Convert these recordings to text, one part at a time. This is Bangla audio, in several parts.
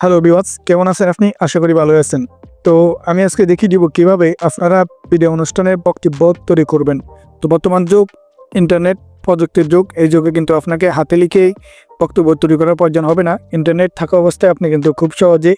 হ্যালো বিওয়াস কেমন আছেন আপনি? আশা করি ভালো আছেন। তো আমি আজকে দেখিয়ে দিব কীভাবে আপনারা ভিডিও অনুষ্ঠানের বক্তব্য তৈরি করবেন। তো বর্তমান যুগ ইন্টারনেট প্রযুক্তির যুগ, এই যুগে কিন্তু আপনাকে হাতে লিখেই বক্তব্য তৈরি করার প্রয়োজন হবে না। ইন্টারনেট থাকা অবস্থায় আপনি কিন্তু খুব সহজে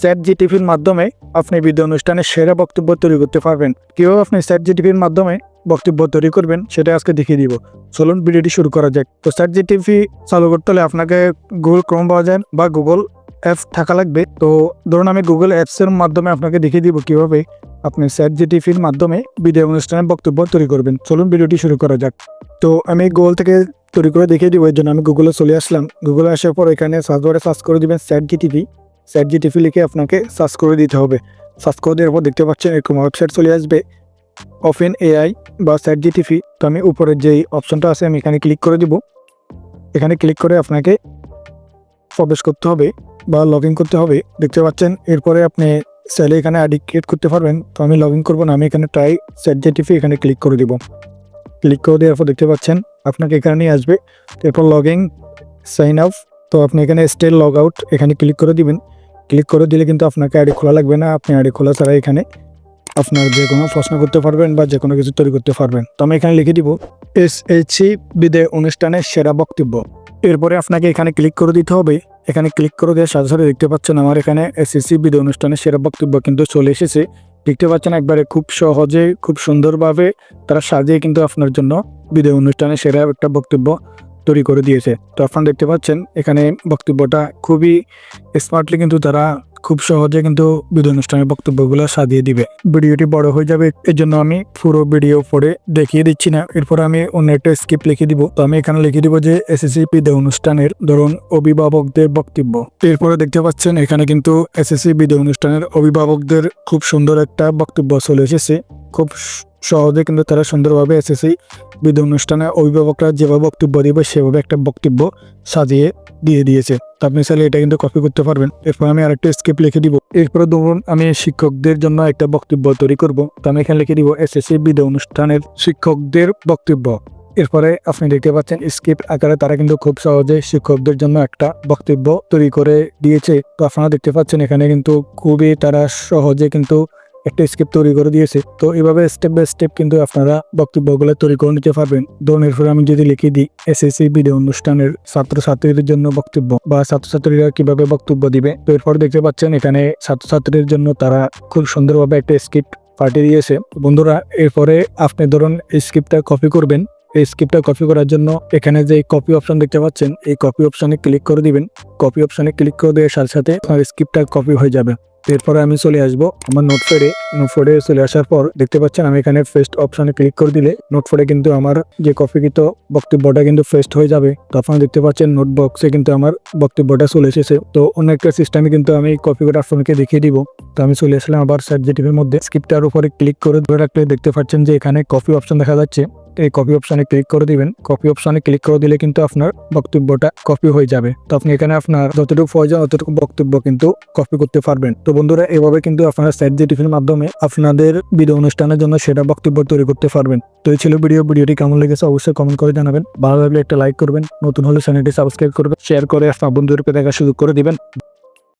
স্যাট জিটিভির মাধ্যমে আপনি ভিডিও অনুষ্ঠানে সেরা বক্তব্য তৈরি করতে পারবেন। কীভাবে আপনি স্যাট জিটিভির মাধ্যমে বক্তব্য তৈরি করবেন, সেটা আজকে দেখিয়ে দিব। চলুন ভিডিওটি শুরু করা যাক। তো স্যাট জিটিভি চালু করতে হলে আপনাকে গুগল ক্রোম পাওয়া যায় বা গুগল অ্যাপ থাকা লাগবে। তো ধরুন আমি গুগল অ্যাপসের মাধ্যমে আপনাকে দেখিয়ে দিব কীভাবে আপনি স্যাট জিটিভির মাধ্যমে ভিডিও অনুষ্ঠানে বক্তব্য তৈরি করবেন। চলুন ভিডিওটি শুরু করা যাক। তো আমি গুগল থেকে তৈরি করে দেখিয়ে দিব, এর জন্য আমি গুগলে চলে আসলাম। গুগলে আসার পর এখানে সার্চ বারে সার্চ করে দিবেন স্যাট জিটিভি স্যাট জিটিভি লিখে আপনাকে সার্চ করে দিতে হবে। সার্চ করে দেওয়ার পর দেখতে পাচ্ছেন এরকম ওয়েবসাইট চলে আসবে। ওপেন এআই বা স্যাট জিটিভি তো আমি উপরের যেই অপশনটা আছে, আমি এখানে ক্লিক করে দিব। এখানে ক্লিক করে আপনাকে প্রবেশ করতে হবে। বা লগ করতে হবে, দেখতে পাচ্ছেন? এরপরে আপনি চাইলে এখানে আইডি ক্রিয়েট করতে পারবেন। তো আমি লগ ইন করব না, আমি এখানে ট্রাই জেটিফি এখানে ক্লিক করে দিব। ক্লিক করে দেওয়ার পর দেখতে পাচ্ছেন, আপনাকে এখানে নিয়ে আসবে। এরপর লগ ইন সাইন আপ তো আপনি এখানে স্টে লগ আউট এখানে ক্লিক করে দিবেন। ক্লিক করে দিলে কিন্তু আপনাকে আইডি খোলা লাগবে না, আপনি আইডি খোলা ছাড়া এখানে আপনার যে কোনো প্রশ্ন করতে পারবেন বা যে কোনো কিছু তৈরি করতে পারবেন। তো আমি এখানে লিখে দিব এস এইচ সি বিদে অনুষ্ঠানের সেরা বক্তব্য। এরপরে আপনাকে এখানে ক্লিক করে দিতে হবে। এখানে ক্লিক করে দেওয়ার সাথে সাথে দেখতে পাচ্ছেন আমার এখানে এসএসসি বিদ অনুষ্ঠানের সেরা বক্তব্য কিন্তু চলে এসেছে। দেখতে পাচ্ছেন একবারে খুব সহজে, খুব সুন্দরভাবে তারা সাজিয়ে কিন্তু আপনার জন্য বিদয় অনুষ্ঠানে সেরা একটা বক্তব্য তৈরি করে দিয়েছে। তো আপনারা দেখতে পাচ্ছেন এখানে বক্তব্যটা খুবই স্মার্টলি কিন্তু তারা খুব সহজে কিন্তু বিদয় অনুষ্ঠানের বক্তব্যগুলো সাজিয়ে দিবে। ভিডিওটি বড় হয়ে যাবে এর জন্য আমি পুরো ভিডিও পরে দেখিয়ে দিচ্ছি না। এরপর আমি অন্য একটা স্কিপ লিখে দিব। তো আমি এখানে লিখে দিব যে, এসএসসি বিদয় অনুষ্ঠানের ধরুন অভিভাবকদের বক্তব্য। এরপরে দেখতে পাচ্ছেন, এখানে কিন্তু এসএসসি বিদয় অনুষ্ঠানের অভিভাবকদের খুব সুন্দর একটা বক্তব্য চলে এসেছে। খুব সহজে কিন্তু তারা সুন্দরভাবে এসএসসি বিদয় অনুষ্ঠানে অভিভাবকরা যেভাবে বক্তব্য দিবে, সেভাবে একটা বক্তব্য সাজিয়ে দিয়ে দিয়েছে। আপনি চাইলে এটা কিন্তু কপি করতে পারবেন। এরপর আমি আরেকটা স্কিপ লিখে দিব। এরপরে ধরুন আমি শিক্ষকদের জন্য একটা বক্তব্য তৈরি করব। তো আমি এখানে লিখে দিব এসএসসি বিদয় অনুষ্ঠানের শিক্ষকদের বক্তব্য। এরপরে আপনি দেখতে পাচ্ছেন স্ক্রিপ্ট আকারে তারা কিন্তু খুব সহজে শিক্ষকদের জন্য একটা বক্তব্য তৈরি করে দিয়েছে। তো আপনারা দেখতে পাচ্ছেন এখানে কিন্তু খুবই তারা সহজে কিন্তু একটা স্ক্রিপ্ট তৈরি করে দিয়েছে। তো এভাবে স্টেপ বাই স্টেপ কিন্তু আপনারা বক্তব্যগুলো তৈরি করে নিতে পারবেন। ধরুন, এরপরে আমি যদি লিখে দিই এসএসসি ভিডিও অনুষ্ঠানের ছাত্রছাত্রীদের জন্য বক্তব্য বা ছাত্রছাত্রীরা কীভাবে বক্তব্য দিবে। তো এরপর দেখতে পাচ্ছেন, এখানে ছাত্রছাত্রীদের জন্য তারা খুব সুন্দরভাবে একটা স্ক্রিপ্ট পাঠিয়ে দিয়েছে। বন্ধুরা, এরপরে আপনি ধরুন স্ক্রিপ্টটা কপি করবেন। এই স্ক্রিপ্টটা কপি করার জন্য এখানে যে কপি অপশন দেখতে পাচ্ছেন, এই কপি অপশনে ক্লিক করে দিবেন। কপি অপশনে ক্লিক করে দেওয়ার সাথে সাথে আপনার স্ক্রিপ্টটা কপি হয়ে যাবে। এরপরে আমি চলে আসব আমার নোটপ্যাডে নোটপ্যাডে চলে আসার পর দেখতে পাচ্ছেন আমি এখানে ফেস্ট অপশনে ক্লিক করে দিলে নোটপ্যাডে কিন্তু আমার যে কপিকৃত বক্তব্যটা কিন্তু ফেস্ট হয়ে যাবে। তো আপনারা দেখতে পাচ্ছেন নোট বক্সে কিন্তু আমার বক্তব্যটা চলে এসেছে। তো অন্য একটা সিস্টেমে কিন্তু আমি কপি করে আপনাকে দেখিয়ে দিব। তো আমি চলে আসলাম আবার স্যাট জিটিভির মধ্যে। স্ক্রিপ্টার উপরে ক্লিক করে ধরে রাখলে দেখতে পাচ্ছেন যে এখানে কপি অপশন দেখা যাচ্ছে। এই কপি অপশনে ক্লিক করে দিবেন। কপি অপশনে ক্লিক করে দিলে কিন্তু আপনার বক্তব্যটা কপি হয়ে যাবে। তো আপনি এখানে আপনার যতটুকু প্রয়োজন ততটুকু বক্তব্য কিন্তু কপি করতে পারবেন। তো বন্ধুরা, এভাবে কিন্তু আপনারা স্যাট জিটিভির মাধ্যমে আপনাদের ভিডিও অনুষ্ঠানের জন্য সেটা বক্তব্য তৈরি করতে পারবেন। তো এই ছিল ভিডিও ভিডিওটি কেমন লেগেছে অবশ্যই কমেন্ট করে জানাবেন। ভালো লাগলে একটা লাইক করবেন। নতুন হলে চ্যানেলটি সাবস্ক্রাইব করবেন। শেয়ার করে আপনার বন্ধুদেরকে দেখার সুযোগ করে দিবেন।